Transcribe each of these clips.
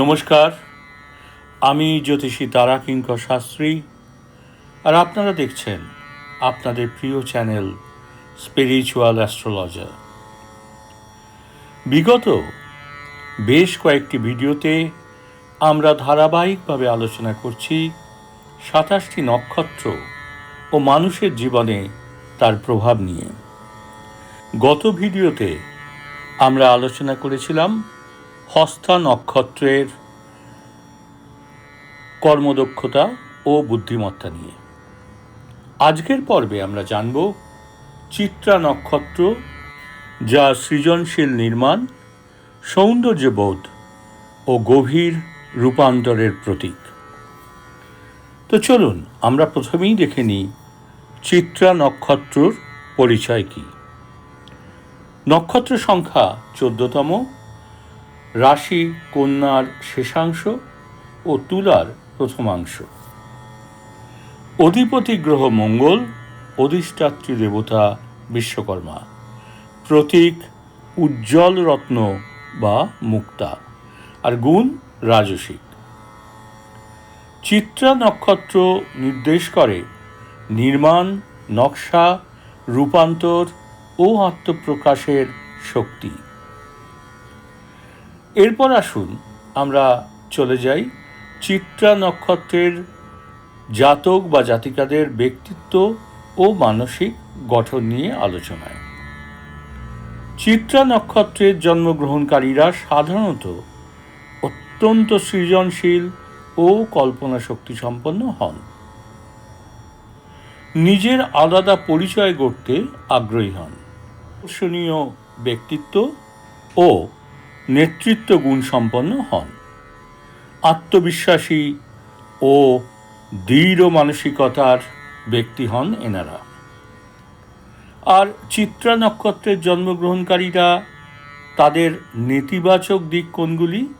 নমস্কার, আমি জ্যোতিষী তারা কিঙ্কর শাস্ত্রী, আর আপনারা দেখছেন আপনাদের প্রিয় চ্যানেল স্পিরিচুয়াল অ্যাস্ট্রোলজার। বিগত বেশ কয়েকটি ভিডিওতে আমরা ধারাবাহিকভাবে আলোচনা করছি সাতাশটি নক্ষত্র ও মানুষের জীবনে তার প্রভাব নিয়ে। গত ভিডিওতে আমরা আলোচনা করেছিলাম হস্তা নক্ষত্রের কর্মদক্ষতা ও বুদ্ধিমত্তা নিয়ে। আজকের পর্বে আমরা জানব চিত্রা নক্ষত্র, যা সৃজনশীল নির্মাণ, সৌন্দর্যবোধ ও গভীর রূপান্তরের প্রতীক। তো চলুন, আমরা প্রথমেই দেখে নিই চিত্রা নক্ষত্রর পরিচয় কী। নক্ষত্র সংখ্যা চোদ্দতম। রাশি, কন্যার শেষাংশ ও তুলার প্রথমাংশ। অধিপতি গ্রহ মঙ্গল, অধিষ্ঠাত্রী দেবতা বিশ্বকর্মা, প্রতীক উজ্জ্বল রত্ন বা মুক্তা, আর গুণ রাজসিক। চিত্রা নক্ষত্র নির্দেশ করে নির্মাণ, নকশা, রূপান্তর ও আত্মপ্রকাশের শক্তি। এরপর আসুন, আমরা চলে যাই চিত্রা নক্ষত্রের জাতক বা জাতিকাদের ব্যক্তিত্ব ও মানসিক গঠন নিয়ে আলোচনায়। চিত্রা নক্ষত্রের জন্মগ্রহণকারীরা সাধারণত অত্যন্ত সৃজনশীল ও কল্পনা শক্তি সম্পন্ন হন। নিজের আলাদা পরিচয় গড়তে আগ্রহী হন। আকর্ষণীয় ব্যক্তিত্ব ও নেতৃত্ব গুণ সম্পন্ন হন। আত্মবিশ্বাসী ও দৃঢ় মানসিকতার ব্যক্তি হন এনারা। আর চিত্রা নক্ষত্রের জন্মগ্রহণকারীরা তাদের নেতিবাচক দিক কোনগুলি?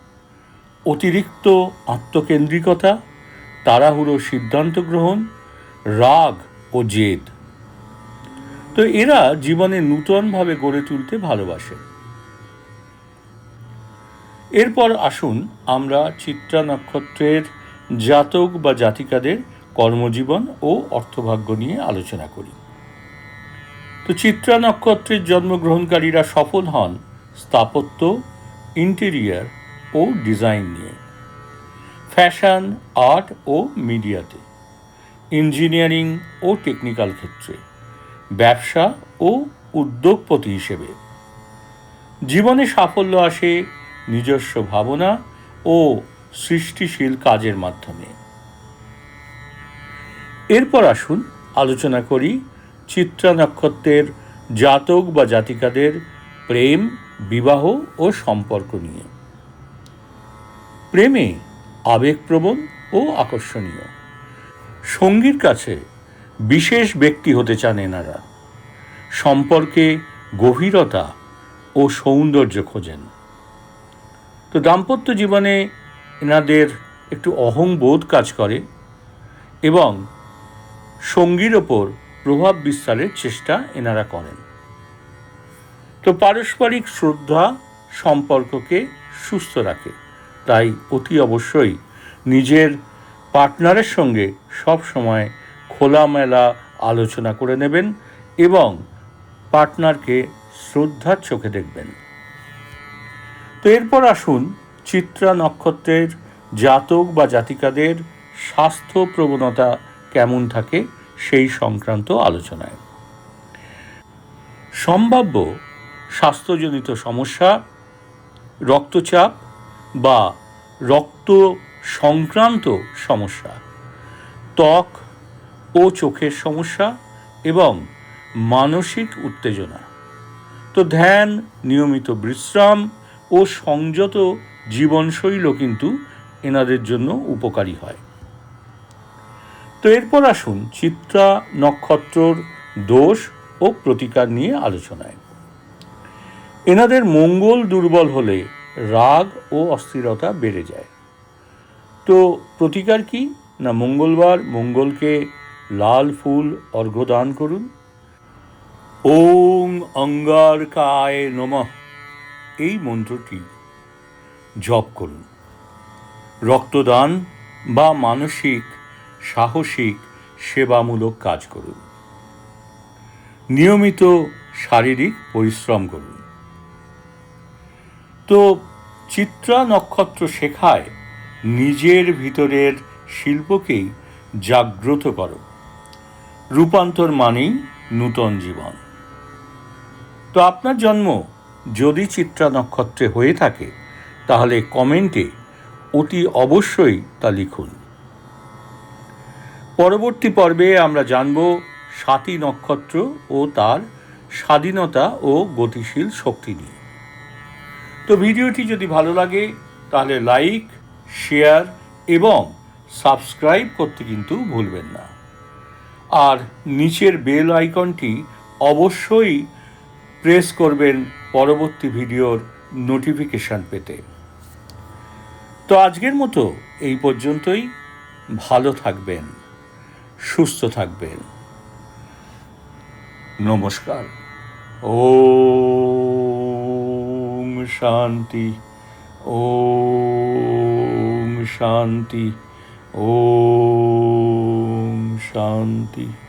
অতিরিক্ত আত্মকেন্দ্রিকতা, তাড়াহুড়ো সিদ্ধান্ত গ্রহণ, রাগ ও জেদ। তো এরা জীবনে নূতনভাবে গড়ে তুলতে ভালোবাসে এরপর আসুন আমরা চিত্রা নক্ষত্রের জাতক বা জাতিকাদের কর্মজীবন ও অর্থভাগ্য নিয়ে আলোচনা করি। তো চিত্রা নক্ষত্রের জন্মগ্রহণকারীরা সফল হন স্থাপত্য, ইন্টেরিয়ার ও ডিজাইন নিয়ে। ফ্যাশন, আর্ট ও মিডিয়াতে। ইঞ্জিনিয়ারিং ও টেকনিক্যাল ক্ষেত্রে। ব্যবসা ও উদ্যোগপতি হিসেবে। জীবনে সাফল্য আসে নিজস্ব ভাবনা ও সৃষ্টিশীল কাজের মাধ্যমে। এরপর আসুন আলোচনা করি চিত্রা নক্ষত্রের জাতক বা জাতিকাদের প্রেম, বিবাহ ও সম্পর্ক নিয়ে। প্রেমে আবেগপ্রবণ ও আকর্ষণীয়। সঙ্গীর কাছে বিশেষ ব্যক্তি হতে চান এনারা। সম্পর্কে গভীরতা ও সৌন্দর্য খোঁজেন। তো দাম্পত্য জীবনে এনাদের একটু অহংবোধ কাজ করে এবং সঙ্গীর ওপর প্রভাব বিস্তারের চেষ্টা এনারা করেন। তো পারস্পরিক শ্রদ্ধা সম্পর্ককে সুস্থ রাখে। তাই অতি অবশ্যই নিজের পার্টনারের সঙ্গে সব সময় খোলামেলা আলোচনা করে নেবেন এবং পার্টনারকে শ্রদ্ধার চোখে দেখবেন। তো এরপর আসুন চিত্রা নক্ষত্রের জাতক বা জাতিকাদের স্বাস্থ্য প্রবণতা কেমন থাকে সেই সংক্রান্ত আলোচনায়। সম্ভাব্য স্বাস্থ্যজনিত সমস্যা, রক্তচাপ বা রক্ত সংক্রান্ত সমস্যা, ত্বক ও চোখের সমস্যা এবং মানসিক উত্তেজনা। তো ধ্যান, নিয়মিত বিশ্রাম ও সংযত জীবনশৈলও কিন্তু এনাদের জন্য উপকারী হয়। তো এরপর আসুন চিত্রা, নক্ষত্রর দোষ ও প্রতিকার নিয়ে আলোচনায়। এনাদের মঙ্গল দুর্বল হলে রাগ ও অস্থিরতা বেড়ে যায়। তো প্রতিকার কি? না মঙ্গলবার মঙ্গলকে লাল ফুল অর্ঘ্য দান করুন। ওং অঙ্গারকায় নমঃ। এই মন্ত্রটি। জপ করুন। রক্তদান বা মানসিক, সাহসিক, সেবামূলক কাজ করুন। নিয়মিত শারীরিক পরিশ্রম করুন। তো চিত্রা নক্ষত্র শেখায় নিজের ভিতরের শিল্পকেই জাগ্রত করো। রূপান্তর মানেই নূতন জীবন। তো আপনার জন্ম যদি চিত্রা নক্ষত্রে হয়ে থাকে, তাহলে কমেন্টে অতি অবশ্যই তা লিখুন। পরবর্তী পর্বে আমরা জানব সাতী নক্ষত্র ও তার স্বাধীনতা ও গতিশীল শক্তি নিয়ে। তো ভিডিওটি যদি ভালো লাগে, তাহলে লাইক, শেয়ার এবং সাবস্ক্রাইব করতে কিন্তু ভুলবেন না। আর নিচের বেল আইকনটি অবশ্যই প্রেস করবেন পরবর্তী ভিডিওর নোটিফিকেশান পেতে। তো আজকের মতো এই পর্যন্তই। ভালো থাকবেন, সুস্থ থাকবেন। নমস্কার। ওম শান্তি ওম শান্তি ওম শান্তি।